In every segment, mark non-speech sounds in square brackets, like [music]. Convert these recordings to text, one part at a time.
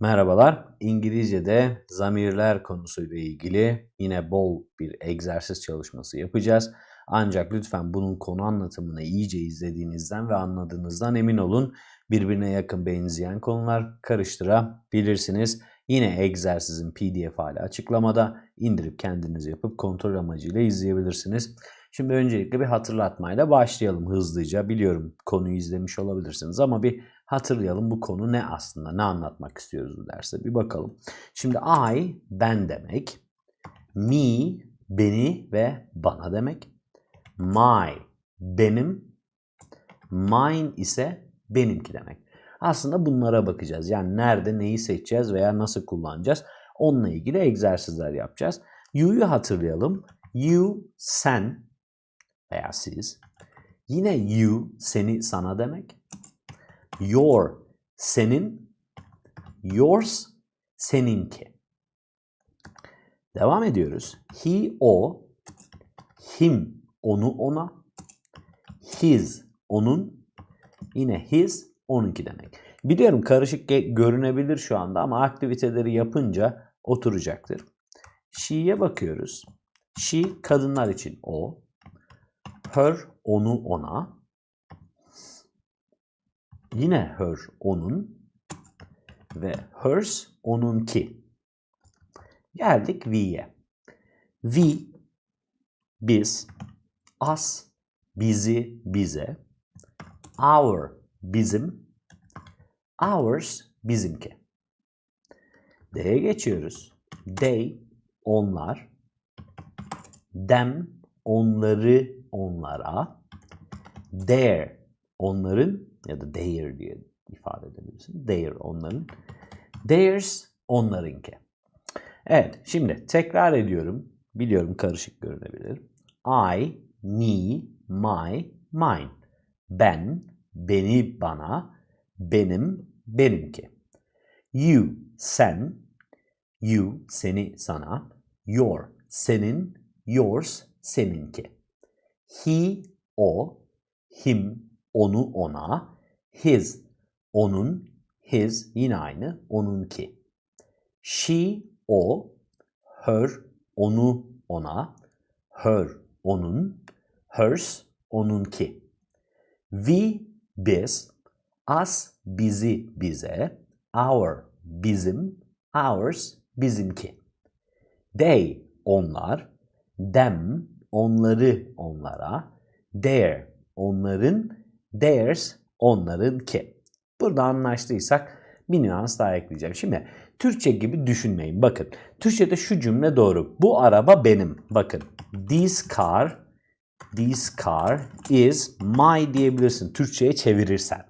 Merhabalar. İngilizce'de zamirler konusuyla ilgili yine bol bir egzersiz çalışması yapacağız. Ancak lütfen bunun konu anlatımını iyice izlediğinizden ve anladığınızdan emin olun. Birbirine yakın benzeyen konular karıştırabilirsiniz. Yine egzersizin pdf hali açıklamada indirip kendiniz yapıp kontrol amacıyla izleyebilirsiniz. Şimdi öncelikle bir hatırlatmayla başlayalım hızlıca. Biliyorum konuyu izlemiş olabilirsiniz ama bir hatırlayalım bu konu ne aslında, ne anlatmak istiyoruz bu derste bir bakalım. Şimdi I ben demek, me beni ve bana demek, my benim, mine ise benimki demek. Aslında bunlara bakacağız. Yani nerede neyi seçeceğiz veya nasıl kullanacağız. Onunla ilgili egzersizler yapacağız. You'yu hatırlayalım. You, sen veya siz. Yine you, seni, sana demek. Your, senin. Yours, seninki. Devam ediyoruz. He, o. Him, onu, ona. His, onun. Yine his, onunki demek. Biliyorum karışık görünebilir şu anda ama aktiviteleri yapınca oturacaktır. She'ye bakıyoruz. She kadınlar için o. Her onu ona. Yine her onun ve hers onunki. Geldik we'ye. We biz, us bizi bize, our bizim, ours bizimki. D'ye geçiyoruz. They onlar, them onları onlara, their onların ya da their diye ifade edebilirsin. Their onların, theirs onlarınki. Evet şimdi tekrar ediyorum. Biliyorum karışık görünebilir. I, me, my, mine. Ben, beni, bana, benim, benimki. You, sen, you, seni, sana, your, senin, yours, seninki. He, o, him, onu, ona, his, onun, his, yine aynı, onunki. She, o, her, onu, ona, her, onun, hers, onunki. We, biz, us, bizi, bize, our, bizim, ours, bizimki. They, onlar, them, onları, onlara, their, onların, theirs, onlarınki. Burada anlaştıysak bir nüans daha ekleyeceğim. Şimdi Türkçe gibi düşünmeyin. Bakın Türkçe'de şu cümle doğru. Bu araba benim. Bakın this car this car is my diyebilirsin Türkçe'ye çevirirsen.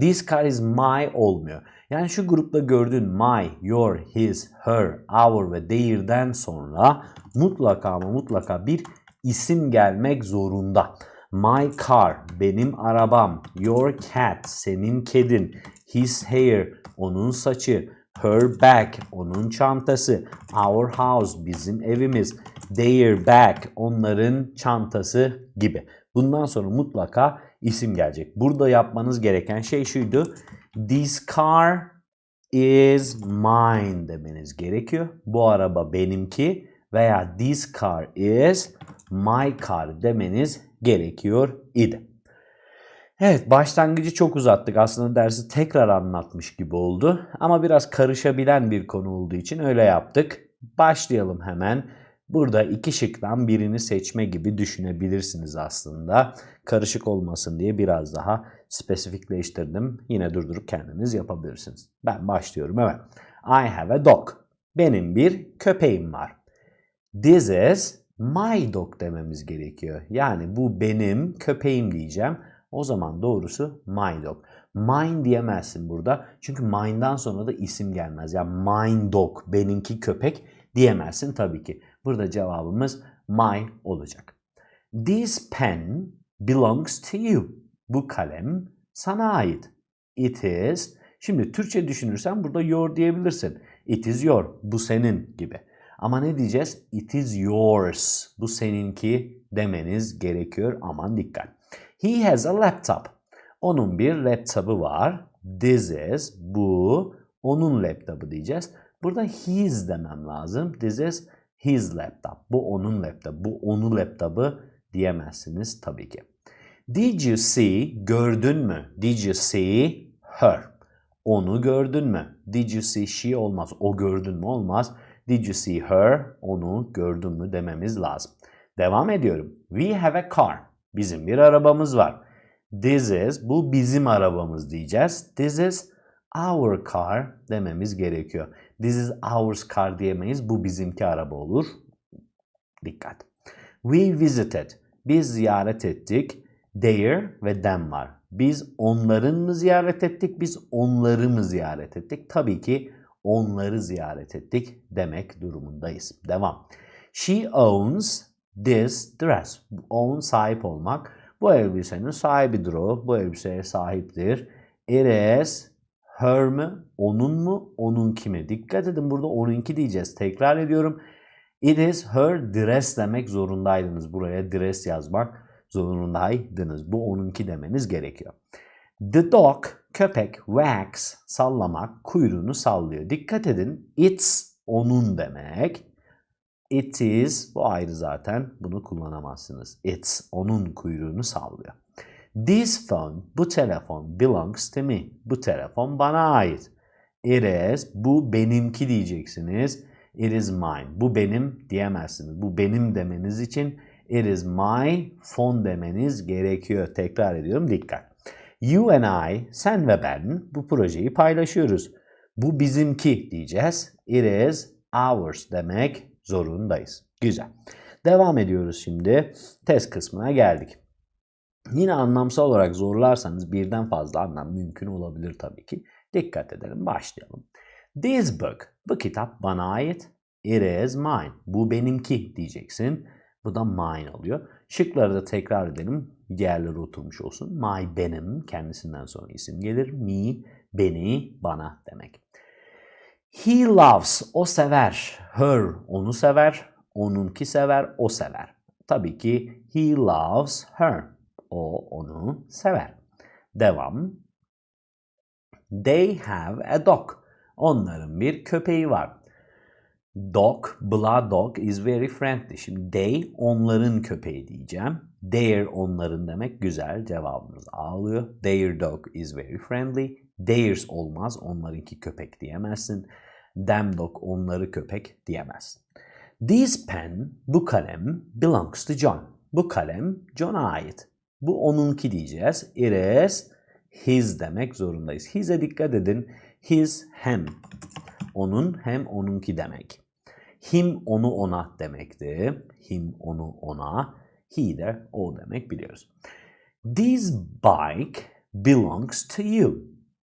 This car is my olmuyor. Yani şu grupta gördüğün my, your, his, her, our ve their'den sonra mutlaka ama mutlaka bir isim gelmek zorunda. My car, benim arabam. Your cat, senin kedin. His hair, onun saçı. Her bag, onun çantası. Our house, bizim evimiz. Their bag, onların çantası gibi. Bundan sonra mutlaka isim gelecek. Burada yapmanız gereken şey şuydu. This car is mine demeniz gerekiyor. Bu araba benimki veya this car is my car demeniz gerekiyor idi. Evet başlangıcı çok uzattık. Aslında dersi tekrar anlatmış gibi oldu. Ama biraz karışabilen bir konu olduğu için öyle yaptık. Başlayalım hemen. Burada iki şıktan birini seçme gibi düşünebilirsiniz aslında. Karışık olmasın diye biraz daha spesifikleştirdim. Yine durdurup kendiniz yapabilirsiniz. Ben başlıyorum evet. I have a dog. Benim bir köpeğim var. This is my dog dememiz gerekiyor. Yani bu benim köpeğim diyeceğim. O zaman doğrusu my dog. Mine diyemezsin burada. Çünkü mine'dan sonra da isim gelmez. Yani mine dog, benimki köpek diyemezsin tabii ki. Burada cevabımız my olacak. This pen belongs to you. Bu kalem sana ait. It is. Şimdi Türkçe düşünürsen burada your diyebilirsin. It is your. Bu senin gibi. Ama ne diyeceğiz? It is yours. Bu seninki demeniz gerekiyor. Aman dikkat. He has a laptop. Onun bir laptopu var. This is bu onun laptopu diyeceğiz. Burada his demem lazım. This is his laptop. Bu onun laptopu. Bu onun laptopu diyemezsiniz tabii ki. Did you see? Gördün mü? Did you see her? Onu gördün mü? Did you see she olmaz. O gördün mü olmaz. Did you see her? Onu gördün mü dememiz lazım. Devam ediyorum. We have a car. Bizim bir arabamız var. This is, bu bizim arabamız diyeceğiz. This is our car dememiz gerekiyor. This is ours car diyemeyiz. Bu bizimki araba olur. Dikkat. We visited. Biz ziyaret ettik. Their ve them var. Biz onların mı ziyaret ettik? Biz onları mı ziyaret ettik? Tabii ki onları ziyaret ettik demek durumundayız. Devam. She owns this dress. Own sahip olmak. Bu elbisenin sahibidir o. Bu elbiseye sahiptir. It is her mı? Onun mu? Onun kimi? Dikkat edin burada onunki diyeceğiz. Tekrar ediyorum. It is her dress demek zorundaydınız. Buraya dress yazmak zorundaydınız. Bu onunki demeniz gerekiyor. The dog, köpek, wags, sallamak, kuyruğunu sallıyor. Dikkat edin. It's onun demek. It is, bu ayrı zaten. Bunu kullanamazsınız. It's, onun kuyruğunu sallıyor. This phone, bu telefon belongs to me. Bu telefon bana ait. It is, bu benimki diyeceksiniz. It is mine. Bu benim diyemezsiniz. Bu benim demeniz için it is my phone demeniz gerekiyor. Tekrar ediyorum dikkat. You and I, sen ve ben bu projeyi paylaşıyoruz. Bu bizimki diyeceğiz. It is ours demek zorundayız. Güzel. Devam ediyoruz şimdi. Test kısmına geldik. Yine anlamsal olarak zorlarsanız birden fazla anlam mümkün olabilir tabii ki. Dikkat edelim. Başlayalım. This book. Bu kitap bana ait. It is mine. Bu benimki diyeceksin. Bu da mine oluyor. Şıkları da tekrar edelim. Diğerleri oturmuş olsun. My benim. Kendisinden sonra isim gelir. Me, beni, bana demek. He loves. O sever. Her. Onu sever. Onunki sever. O sever. Tabii ki he loves her. O onu sever. Devam. They have a dog. Onların bir köpeği var. Dog, blah dog is very friendly. Şimdi they onların köpeği diyeceğim. Their onların demek güzel. Cevabımız A oluyor. Their dog is very friendly. Theirs olmaz. Onlarınki köpek diyemezsin. Them dog onları köpek diyemezsin. This pen, bu kalem belongs to John. Bu kalem John'a ait. Bu onunki diyeceğiz. It is his demek zorundayız. His'e dikkat edin. His hem onun hem onunki demek. Him onu ona demekti. Him onu ona. He de o demek biliyoruz. This bike belongs to you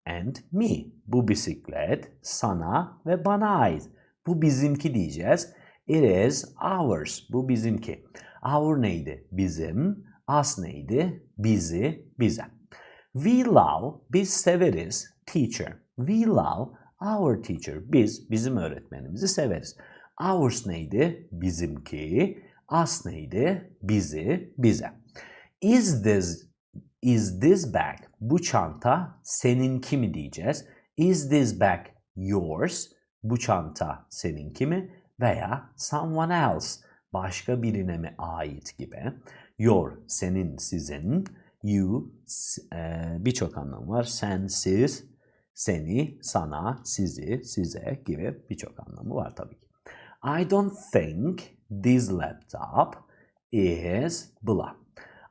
and me. Bu bisiklet sana ve bana ait. Bu bizimki diyeceğiz. It is ours. Bu bizimki. Our neydi? Bizim. Us neydi? Bizi, bize. We love, biz severiz. Teacher. We love our teacher. Biz, bizim öğretmenimizi severiz. Ours neydi? Bizimki. Us neydi? Bizi, bize. Is this, is this bag? Bu çanta seninki mi diyeceğiz? Is this bag yours? Bu çanta seninki mi? Veya someone else. Başka birine mi ait gibi. Your, senin, sizin. You, e, birçok anlamı var. Sen, siz, seni, sana, sizi, size gibi birçok anlamı var tabii ki. I don't think this laptop is blah.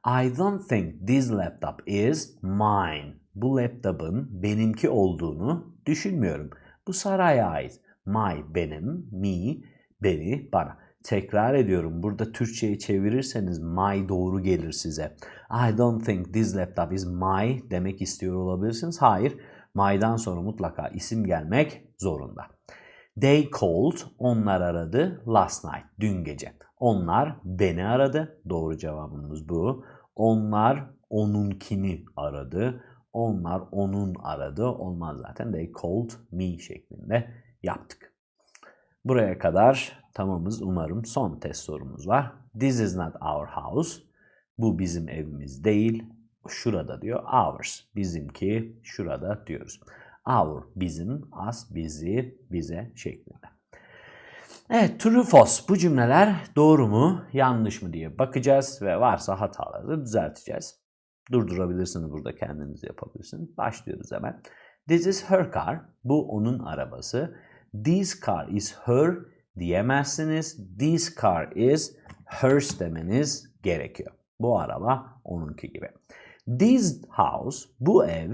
I don't think this laptop is mine. Bu laptopun benimki olduğunu düşünmüyorum. Bu Saray'a ait. My benim, me beni, bana. Tekrar ediyorum. Burada Türkçe'yi çevirirseniz my doğru gelir size. I don't think this laptop is my demek istiyor olabilirsiniz. Hayır. My'dan sonra mutlaka isim gelmek zorunda. They called, onlar aradı last night, dün gece. Onlar beni aradı, doğru cevabımız bu. Onlar onunkini aradı, onlar onun aradı. Olmaz zaten, they called me şeklinde yaptık. Buraya kadar tamamız umarım. Son test sorumuz var. This is not our house. Bu bizim evimiz değil. Şurada diyor ours. Bizimki şurada diyoruz. Our bizim, us bizi, bize şeklinde. Evet, true false bu cümleler doğru mu, yanlış mı diye bakacağız ve varsa hataları düzelteceğiz. Durdurabilirsiniz burada kendiniz yapabilirsiniz. Başlıyoruz hemen. This is her car. Bu onun arabası. This car is her diyemezsiniz. This car is hers demeniz gerekiyor. Bu araba onunki gibi. This house, bu ev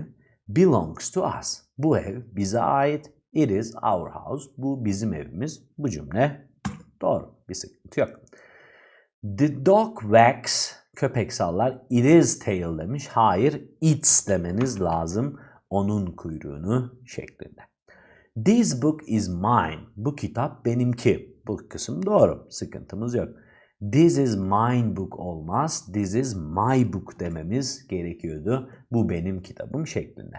belongs to us. Bu ev bize ait. It is our house. Bu bizim evimiz. Bu cümle doğru. Bir sıkıntı yok. The dog wags. Köpek sallar. It is tail demiş. Hayır, its demeniz lazım. Onun kuyruğunu şeklinde. This book is mine. Bu kitap benimki. Bu kısım doğru. Sıkıntımız yok. This is mine book olmaz. This is my book dememiz gerekiyordu. Bu benim kitabım şeklinde.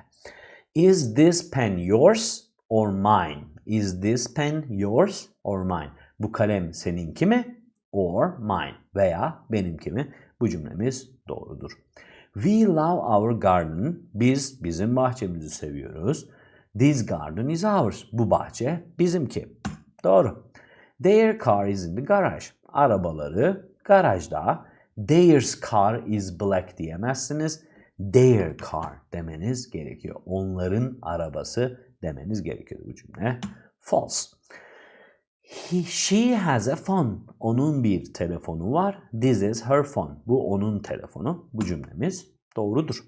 Is this pen yours or mine? Is this pen yours or mine? Bu kalem seninki mi? Or mine veya benimki mi? Bu cümlemiz doğrudur. We love our garden. Biz bizim bahçemizi seviyoruz. This garden is ours. Bu bahçe bizimki. Doğru. Their car is in the garage. Arabaları garajda. Their's car is black diyemezsiniz. Their car demeniz gerekiyor. Onların arabası demeniz gerekiyor bu cümle. False. He, she has a phone. Onun bir telefonu var. This is her phone. Bu onun telefonu. Bu cümlemiz doğrudur.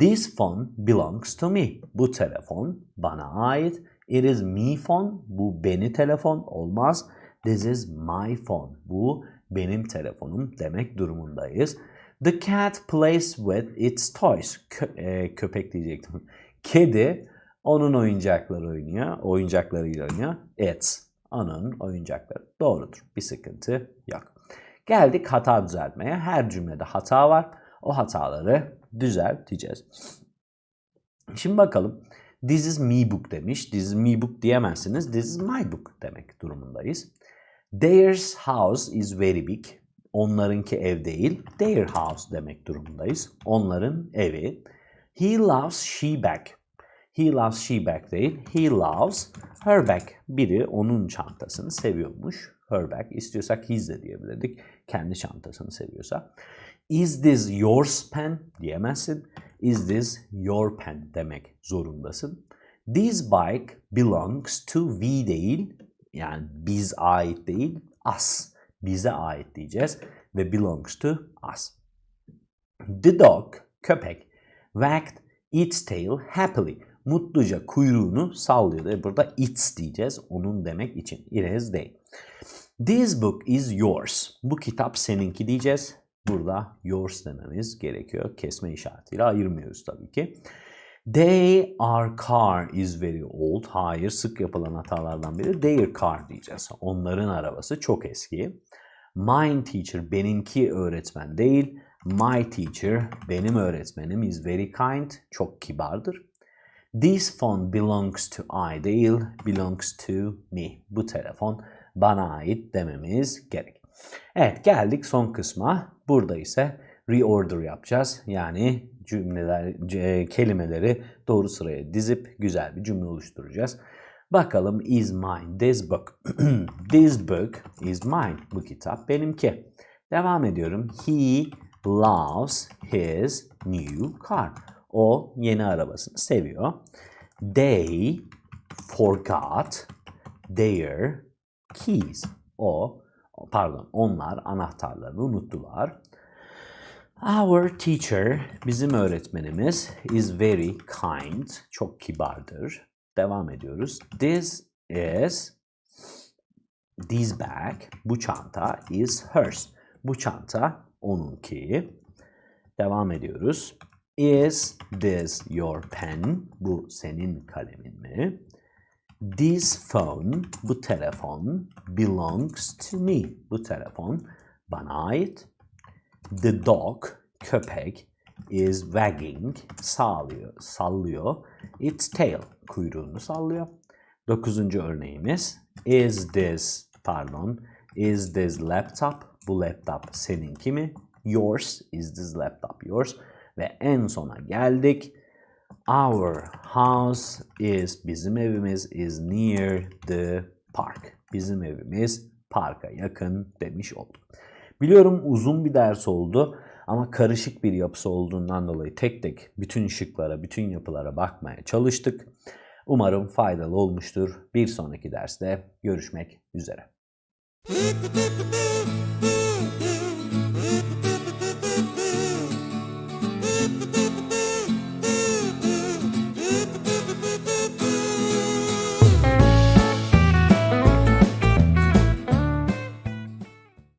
This phone belongs to me. Bu telefon bana ait. It is me phone. Bu beni telefon olmaz. This is my phone. Bu benim telefonum demek durumundayız. The cat plays with its toys. Kö- e, köpek diyecektim. [laughs] Kedi onun oyuncakları oynuyor. Oyuncaklarıyla oynuyor. Its. Onun oyuncakları. Doğrudur. Bir sıkıntı yok. Geldik hata düzeltmeye. Her cümlede hata var. O hataları düzelteceğiz. Şimdi bakalım. This is me book demiş. This is me book diyemezsiniz. This is my book demek durumundayız. Theirs house is very big. Onlarınki ev değil. Their house demek durumundayız. Onların evi. He loves she bag. He loves she bag değil. He loves her bag. Biri onun çantasını seviyormuş. Her bag. İstiyorsak his de diyebilirdik. Kendi çantasını seviyorsa. Is this yours pen diyemezsin. Is this your pen demek zorundasın. This bike belongs to we değil. Yani biz ait değil. Us. Bize ait diyeceğiz. Ve belongs to us. The dog, köpek, wagged its tail happily. Mutluca kuyruğunu sallıyordu. Burada its diyeceğiz. Onun demek için. It is değil. This book is yours. Bu kitap seninki diyeceğiz. Burada yours dememiz gerekiyor. Kesme işaretiyle ayırmıyoruz tabii ki. They are car is very old. Hayır sık yapılan hatalardan biri. Their car diyeceğiz. Onların arabası çok eski. Mine teacher benimki öğretmen değil. My teacher benim öğretmenim is very kind. Çok kibardır. This phone belongs to I değil, belongs to me. Bu telefon bana ait dememiz gerek. Evet geldik son kısma. Burada ise reorder yapacağız. Yani cümleler, c- kelimeleri doğru sıraya dizip güzel bir cümle oluşturacağız. Bakalım is mine this book. [clears throat] this book is mine. Bu kitap benimki. Devam ediyorum. He loves his new car. O yeni arabasını seviyor. They forgot their keys. O pardon onlar anahtarlarını unuttular. Our teacher bizim öğretmenimiz is very kind. Çok kibardır. Devam ediyoruz. This is this bag. Bu çanta is hers. Bu çanta onunki. Devam ediyoruz. Is this your pen? Bu senin kalemin mi? This phone, bu telefon, belongs to me. Bu telefon bana ait. The dog, köpek, is wagging, sallıyor, sallıyor. Its tail, kuyruğunu sallıyor. Dokuzuncu örneğimiz. Is this, pardon, is this laptop, bu laptop seninki mi? Yours, is this laptop yours? Ve en sona geldik. Our house is bizim evimiz is near the park. Bizim evimiz parka yakın demiş olduk. Biliyorum uzun bir ders oldu ama karışık bir yapısı olduğundan dolayı tek tek bütün şıklara, bütün yapılara bakmaya çalıştık. Umarım faydalı olmuştur. Bir sonraki derste görüşmek üzere.